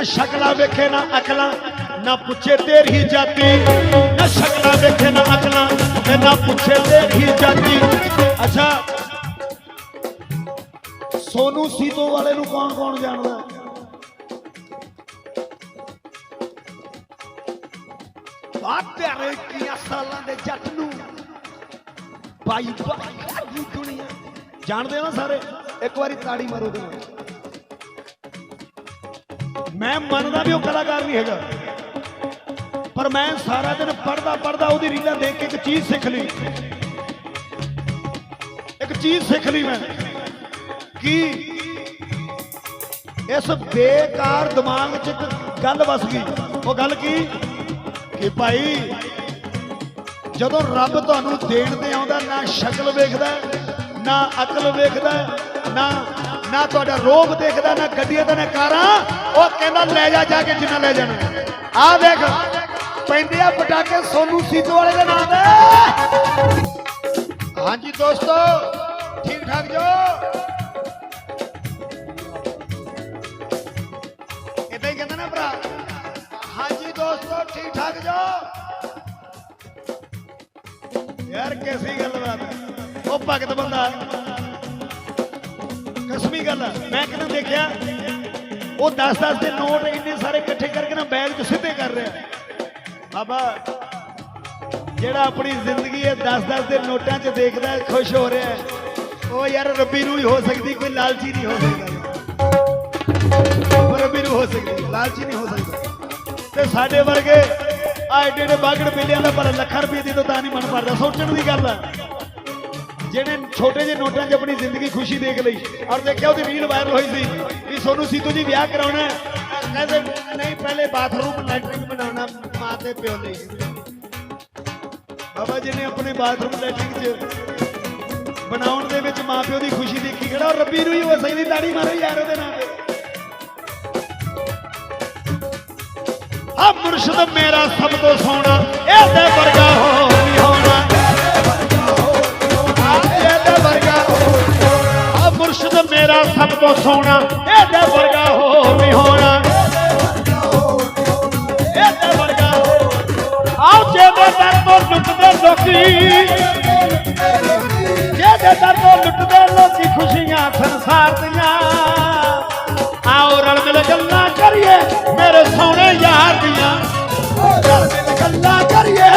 ਨਾ ਸ਼ਕਲਾਂ ਵੇਖੇ, ਨਾ ਅਕਲਾਂ, ਨਾ ਪੁੱਛੇ ਤੇਰੀ ਜਾਤੀ। ਨਾ ਸ਼ਕਲਾਂ ਵੇਖੇ, ਨਾ ਅਕਲਾਂ ਨਾ ਪੁੱਛੇ ਤੇਰੀ ਜਾਤੀ। ਅੱਛਾ, ਸੋਨੂ ਸੀਤੋ ਵਾਲੇ ਨੂੰ ਕੌਣ ਕੌਣ ਜਾਣਦਾ? ਆ ਪਿਆਰੇ ਕੀਆਂ ਸਾਲਾਂ ਦੇ ਜੱਟ ਨੂੰ ਬਾਈ ਬਾਈ ਦੁਨੀਆ ਜਾਣਦੇ ਹੋ ਨਾ ਸਾਰੇ? ਇੱਕ ਵਾਰੀ ਤਾੜੀ ਮਾਰੋ ਦੇ ਮੈਂ ਮੰਨਦਾ ਵੀ ਉਹ ਕਲਾਕਾਰ ਨਹੀਂ ਹੈਗਾ। ਪਰ ਮੈਂ ਸਾਰਾ ਦਿਨ ਪੜਦਾ ਪੜਦਾ ਉਹਦੀ ਰੀਲਾਂ ਦੇਖ ਕੇ ਇੱਕ ਚੀਜ਼ ਸਿੱਖ ਲਈ। ਇੱਕ ਚੀਜ਼ ਸਿੱਖ ਲਈ ਮੈਂ ਕਿ ਇਸ ਬੇਕਾਰ ਦਿਮਾਗ 'ਚ ਇੱਕ ਗੱਲ ਵਸ ਗਈ। ਉਹ ਗੱਲ ਕੀ? ਕਿ ਭਾਈ, ਜਦੋਂ ਰੱਬ ਤੁਹਾਨੂੰ ਦੇਣ ਤੇ ਆਉਂਦਾ, ਨਾ ਸ਼ਕਲ ਵੇਖਦਾ, ਨਾ ਅਕਲ ਵੇਖਦਾ, ਨਾ ਨਾ ਤੁਹਾਡਾ ਰੋਬ ਦੇਖਦਾ, ਨਾ ਗੱਡੀਆਂ ਦਾ, ਨਾ ਕਾਰਾਂ। ਉਹ ਕਹਿੰਦਾ, ਲੈ ਜਾ ਜਾ ਕੇ ਜਿੰਨਾ ਲੈ ਜਾਣਾ। ਆ ਦੇਖ ਪੈਂਦੇ ਆ ਪਟਾਕੇ, ਸੋਨੂ ਸੀਤੋ ਵਾਲੇ ਦੇ ਨਾਮ ਦੇ ਹਾਂਜੀ ਦੋਸਤੋ ਠੀਕ ਠਾਕ ਜੋ? ਇਦਾਂ ਹੀ ਕਹਿੰਦਾ ਨਾ ਭਰਾ। ਹਾਂਜੀ ਦੋਸਤੋ ਠੀਕ ਠਾਕ ਜੋ? ਯਾਰ, ਕੈਸੀ ਗੱਲਬਾਤ? ਹੈ? ਉਹ ਭਗਤ ਬੰਦਾ। ਕਸਮੀ ਗੱਲ ਹੈ। ਮੈਂ ਕਿਹਨੂੰ ਦੇਖਿਆ? ਉਹ 10-10 ਦੇ ਨੋਟ ਇੰਨੇ ਸਾਰੇ ਇਕੱਠੇ ਕਰਕੇ ਨਾ ਬੈਗ 'ਚ ਸਿੱਧੇ ਕਰ ਰਿਹਾ। ਬਾਬਾ, ਜਿਹੜਾ ਆਪਣੀ ਜ਼ਿੰਦਗੀ ਇਹ 10-10 ਦੇ ਨੋਟਾਂ 'ਚ ਦੇਖਦਾ, ਖੁਸ਼ ਹੋ ਰਿਹਾ ਉਹ ਯਾਰ ਰੱਬੀ ਨੂੰ ਹੀ ਹੋ ਸਕਦੀ, ਕੋਈ ਲਾਲਚੀ ਨਹੀਂ ਹੋ ਸਕਦਾ। ਰੱਬੀ ਨੂੰ ਹੋ ਸਕਦੀ, ਲਾਲਚੀ ਨਹੀਂ ਹੋ ਸਕਦਾ। ਤੇ ਸਾਡੇ ਵਰਗੇ ਆ ਏਡੇ ਏਡੇ ਬਾਗੜ ਬਿੱਲਿਆਂ ਦਾ ਪਰ ਲੱਖਾਂ ਰੁਪਏ ਦੀ ਤਾਂ ਨਹੀਂ ਮਨ ਭਰਦਾ, ਸੋਚਣ ਦੀ ਗੱਲ ਹੈ ਜਿਹੜੇ ਛੋਟੇ ਜਿਹੇ ਨੋਟਾਂ 'ਚ ਆਪਣੀ ਜ਼ਿੰਦਗੀ ਖੁਸ਼ੀ ਦੇਖ ਲਈ ਔਰ ਦੇਖਿਆ ਉਹਦੀ ਰੀਲ ਵਾਇਰਲ ਹੋਈ ਸੀ ਵੀ ਸੋਨੂੰ ਸੀਤੂ ਜੀ ਵਿਆਹ ਕਰਾਉਣਾ ਕਹਿੰਦੇ ਨਹੀਂ, ਪਹਿਲੇ ਬਾਥਰੂਮ ਲੈਟਰਿੰਗ ਬਣਾਉਣਾ ਮਾਂ ਤੇ ਪਿਓ ਲਈ। ਬਾਬਾ ਜੀ ਨੇ ਆਪਣੇ ਬਾਥਰੂਮ ਲੈਟਰਿੰਗ 'ਚ ਬਣਾਉਣ ਦੇ ਵਿੱਚ ਮਾਂ ਪਿਓ ਦੀ ਖੁਸ਼ੀ ਦੇਖੀ ਖੜਾ ਔਰ ਰੱਬੀ ਨੂੰ ਹੀ ਹੋ ਸਕਦੀ ਤਾੜੀ ਮਾਰੋ ਯਾਰ ਉਹਦੇ ਨਾਲ ਤੇ। ਆ ਮੁਰਸ਼ਦ ਮੇਰਾ ਸਭ ਤੋਂ ਸੋਹਣਾ ਇਹਦੇ ਵਰਗਾ ਹੋ। ਸੋਣਾ, ਇਹਦੇ ਵਰਗਾ ਹੋ ਵੀ ਹੋਣਾ। ਇਹਦੇ ਵਰਗਾ ਆਉ ਜਿਹਦੇ ਦਰ ਤੋਂ ਲੁੱਟਦੇ ਲੋਕੀ ਦਰ ਤੋਂ ਲੁੱਟਦੇ ਲੋਕੀ ਖੁਸ਼ੀਆਂ ਸੰਸਾਰ ਦੀਆਂ। ਆਓ ਰਲ ਮਿਲ ਗੱਲਾਂ ਕਰੀਏ ਮੇਰੇ ਸੋਹਣੇ ਯਾਰ ਦੀਆਂ। ਰਲ ਮਿਲ ਗੱਲਾਂ ਕਰੀਏ।